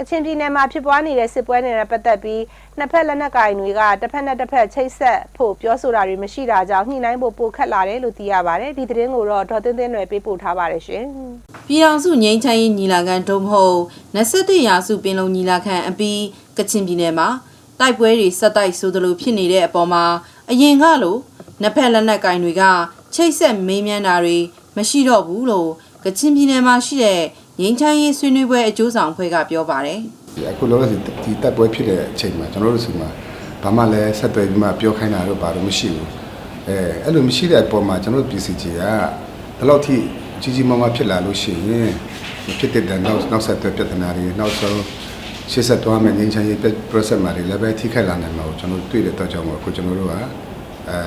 ကချင်ပြည်နယ်မှာဖြစ်ပွားနေတဲ့စစ်ပွဲတွေနဲ့ပတ်သက်ပြီးနှစ်ဖက်လက်နက်ကိုင်တွေကတစ်ဖက်နဲ့တစ်ဖက်ချိတ်ဆက်ဖို့ပြောဆိုတာတွေမရှိတာကြောင့်ညှိနှိုင်းဖို့ပိုခက်လာတယ်လို့သိရပါတယ်ဒီသတင်းကိုတော့ဒေါ်သင်းသင်းတွေပေးပို့ထားပါတယ်ရှင်ပြည်အောင်စုငိမ့်ချမ်းရေးညီလာခံဒုံမဟုတ်21ရာစုပင်လုံညီလာခံအပြီးကချင်ပြည်နယ်မှာတိုက်ပွဲတွေဆက်တိုက်ဆိုသလိုဖြစ်နေတဲ့အပေါ်မှာအရင်ကလိုနှစ်ဖက်လက်နက်ကင်တွေကချိတ်ဆက်မေးမြန်းတာတွေမရှိတော့ဘူးလို့ကချင်ပြည်နယ်မှာရှိတဲ့ ငိမ့်ချမ်းရေးဆွေးနွေးပွဲအကျိုးဆောင်အဖွဲ့ကပြောပါတယ်ဒီအခုလောလောဆယ်ဒီတက်ပွဲဖြစ်တဲ့အချိန်မှာကျွန်တော်တို့ဆီမှာဘာမှလည်းဆက်သွယ်ပြီးမှပြောခိုင်းတာတော့ဘာလို့မရှိဘူးအဲအဲ့လိုမရှိတဲ့အပေါ်မှာကျွန်တော်တို့ PCG ကဘယ်လောက်ထိကြီးကြီးမားမားဖြစ်လာလို့ရှိရင်ဖြစ်တဲ့နောက်နောက်ဆက်တွဲပြဿနာတွေနောက်ဆုံးရှေ့ဆက်သွားမယ့်ငြိမ်းချမ်းရေး process မှာတွေလည်းပဲထိခိုက်လာနိုင်မှာကိုကျွန်တော်တို့တွေ့တဲ့တော့ကြောင့်မို့အခုကျွန်တော်တို့ကအဲ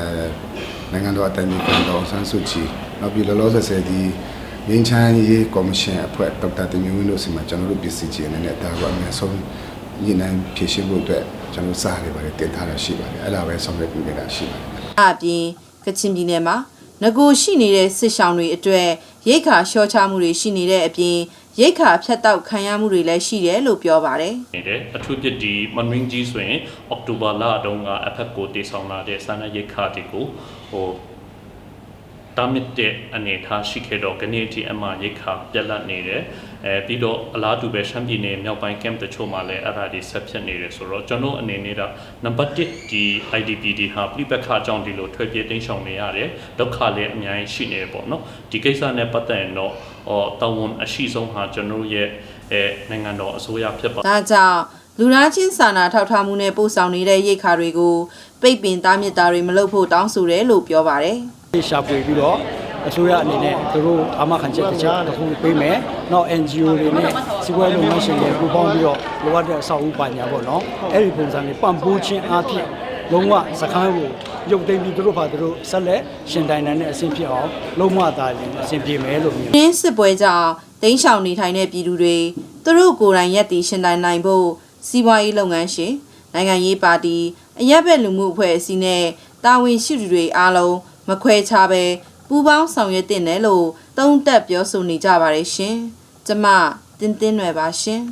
နိုင်ငံတော်အတိုင်ပင်ခံတော်ဆန်းစုကြည်နောက်ပြီးလောလောဆယ်ဆယ်ဒီ ငင်းချမ်းရေးကော်မရှင်အဖွဲ့ဒေါက်တာတင်မျိုးဝင်းတို့ဆီမှာကျွန်တော်တို့ PCG အနေနဲ့ဒါကအများဆုံးညှိနှိုင်းဖြည့်ရှင်းဖို့အတွက်ကျွန်တော်စားရပါတယ်တင်ထားတာရှိပါတယ်အဲ့ဒါပဲဆောင်ရွက်ပေးနေတာရှိပါတယ်။အပြင်ကချင်ပြည်နယ်မှာငကိုရှိနေတဲ့စစ်ဆောင်တွေအတွက်ရိတ်ခါလျှော့ချမှုတွေရှိနေတဲ့အပြင်ရိတ်ခါဖြတ်တောက်ခံရမှုတွေလည်းရှိတယ်လို့ပြောပါတယ်။နေတယ်အထူးဖြစ်ဒီမန်ဝင်းကြီးဆိုရင်အောက်တိုဘာလတုန်းကအဖက်ကိုတည်ဆောင်လာတဲ့စာနာရိတ်ခါတွေကိုဟို တာမစ်တဲ့အနေထားရှိခဲ့တော့ကနေတီအမရိတ်ခါပြက်လက်နေတယ်အဲပြီးတော့အလားတူပဲရှမ်းပြည်နယ်မြောက်ပိုင်းကမ်တချို့မှာလည်းအဲ့ဒါတွေဆက်ဖြစ်နေတယ်ဆိုတော့ကျွန်တော်အနေနဲ့ကနံပါတ်1ဒီ IDP ဒီဟာပြိပက္ခအကြောင်းဒီလိုထွက်ပြေးတိမ်းရှောင်နေရတယ်ဒုက္ခလည်းအများကြီးရှိနေတယ်ပေါ့နော်ဒီကိစ္စနဲ့ပတ်သက်ရင်တော့ဟောတာဝန်အရှိဆုံးဟာကျွန်တော်ရဲ့အဲနိုင်ငံတော်အစိုးရဖြစ်ပါဒါကြောင့်လူသားချင်းစာနာထောက်ထားမှုနဲ့ပို့ဆောင်နေတဲ့ရိတ်ခါတွေကိုပိတ်ပင်တားမြစ်တာတွေမလုပ်ဖို့တောင်းဆိုတယ်လို့ပြောပါတယ်။ ရှာဖွေပြီးတော့အစိုးရအနေနဲ့သူတို့အာမခံချက်တစ်ချက်တစ်ခုပေးမယ်။နောက် NGO တွေနဲ့စီးပွားရေးလုပ်ငန်းရှင်တွေပူးပေါင်းပြီးတော့လိုအပ်တဲ့အဆောက်အဦပါညာပေါ့နော်။အဲ့ဒီပုံစံလေးပံ့ပိုးခြင်းအဖြစ်လုံးဝစခန်းကိုရုပ်သိမ်းပြီးသူတို့ဘာသူတို့ဆက်လက်ရှင်တိုင်နိုင်တဲ့အဆင့်ဖြစ်အောင်လုံးဝသာရင်အဆင်ပြေမယ်လို့မြင်ရင်းစစ်ပွဲကြောင့်တိမ်းရှောင်နေထိုင်တဲ့ပြည်သူတွေသူတို့ကိုယ်တိုင်ရက်တည်ရှင်တိုင်နိုင်ဖို့စီးပွားရေးလုပ်ငန်းရှင်နိုင်ငံရေးပါတီအရက်ဘက်လူမှုအဖွဲ့အစည်းနဲ့တာဝန်ရှိသူတွေအားလုံး မခွဲခြားပဲပူးပေါင်းဆောင်ရွက်တင်တယ်လို့သုံးသက်ပြောဆိုနေကြပါတယ်ရှင်။ကျမတင်းတင်းနွယ်ပါရှင်။